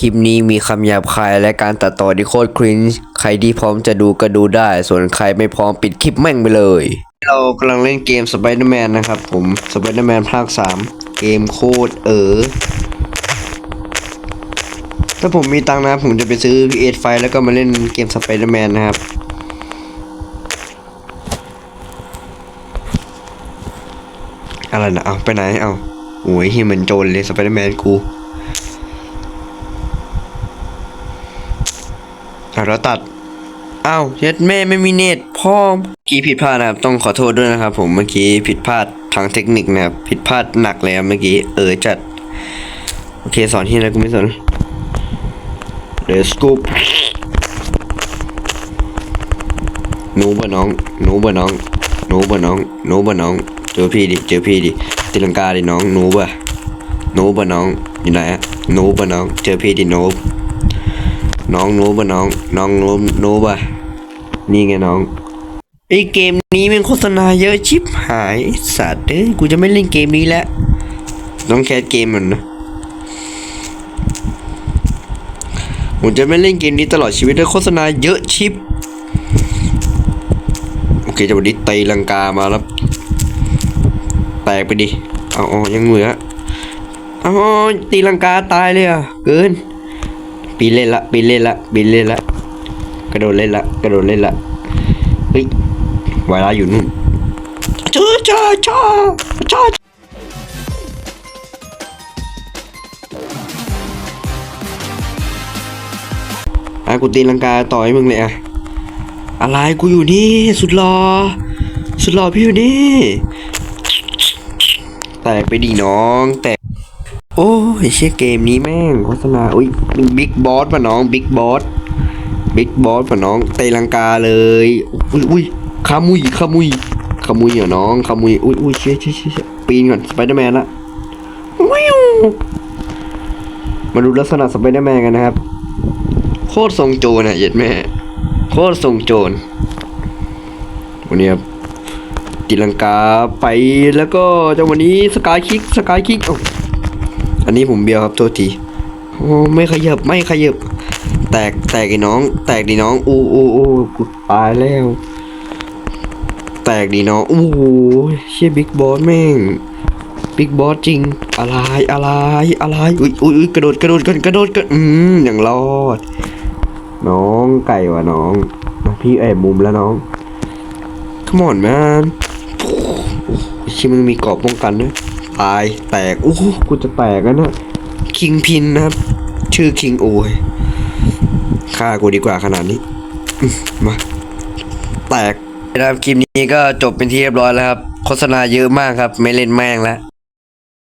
คลิปนี้มีคำหยาบคายและการตัดต่อที่โคตรครินช์ใครที่พร้อมจะดูก็ดูได้ ส่วนใครไม่พร้อมปิดคลิปแม่งไปเลย เรากำลังเล่นเกม Spider-Man นะครับผม Spider-Man ภาค 3 เกมโคตรเออ ถ้าผมมีตังค์นะผมจะไปซื้อ PS ไฟแล้วก็มาเล่นเกม Spider-Man นะครับ อะไรนะ เอาไปไหน เอาโอ้ยเฮียเหมือนโจรเลย Spider-Man กู อะ แล้วตัดอ้าวเย็ดแม่ไม่มีเน็ตพ่อเมื่อกี้ผิดพลาดนะครับต้องขอโทษด้วยนะครับ ผมเมื่อกี้ผิดพลาดทางเทคนิคนะครับผิดพลาดหนักเลยเมื่อกี้เออจัด โอเคสอนที่อะกูไม่สน Let's go หนูบ่น้องหนูบ่น้องหนูบ่น้องหนูบ่น้องเจอพี่ดิเจอพี่ดิตีลังกาดิน้องหนูบ่หนูบ่น้องอยู่ไหนอะหนูบ่น้องเจอพี่ดิหนู น้องหนูบ่น้อง น้องหนูหนูบ่นี่ไงน้องไอเกมนี้มันโฆษณาเยอะชิบหายสัตว์เอ้ยกูจะไม่เล่นเกมนี้แล้วต้องแคสเกมมันนะผมจะไม่เล่นเกมนี้ตลอดชีวิตด้วยโฆษณาเยอะชิบโอเคจะวันนี้ตีลังกามาแล้วแตกไปดิเอาอยังเหมือเอาตีลังกาตายเลยอะเกิน ปีนเล่นละปีนเล่นละปีนเล่นละกระโดดเล่นละกระโดดเล่นละเฮ้ยเวลาอยู่นู่นจ้าจ้าจ้าจ้าอะกูตีลังกาต่อให้มึงเลยอะอะไรกูอยู่นี่สุดหล่อสุดหล่อพี่อยู่นี่แตกไปดีน้องแตก โอ้ยเชี่ยเกมนี้แม่งโฆษณาอุ้ยบิ๊กบอสป่ะน้องบิ๊กบอสบิ๊กบอสป่ะน้องเตลังกาเลยอุ้ยอุ้ยขามุยขามุยขามุยเหรอน้องขามุยอุ้ยอุ้ยเชี่ยเชี่ยเชี่ยปีนก่อนสไปเดอร์แมนละวิวมาดูลักษณะสไปเดอร์แมนกันนะครับ โคตรทรงโจรอะเหย็ดแม่ โคตรทรงโจรวันนี้ครับตีลังกาไปแล้วก็จังวันนี้สกายคิกสกายคิกอัันนี้ผมเบียวครับโทษทีโอ้ไม่ขยับไม่ขยับ แตกแตกไอ้น้อง แตกดีน้องอู้อู้อู้กูตายแล้ว แตกดีน้องอู้เชี่ยบิ๊กบอสแม่งบิ๊กบอสจริง อะไรอะไรอะไรอุ้ยอุ้ยกระโดดกระโดดกันกระโดดกันอืมอย่างรอด น้องไก่ว่ะน้อง พี่แอบมุมแล้วน้อง Come on man ชิมึงมีกราะป้องกันด้วย ตายแตกโอ้โหกูจะแตกแล้วนะคิงพินนะครับ ชื่อคิงโอยฆ่ากูดีกว่าขนาดนี้อื้อมาแตกนะครับคลิปนี้ก็จบเป็นที่เรียบร้อยแล้วครับ โฆษณาเยอะมากครับ ไม่เล่นแม่งแล้ว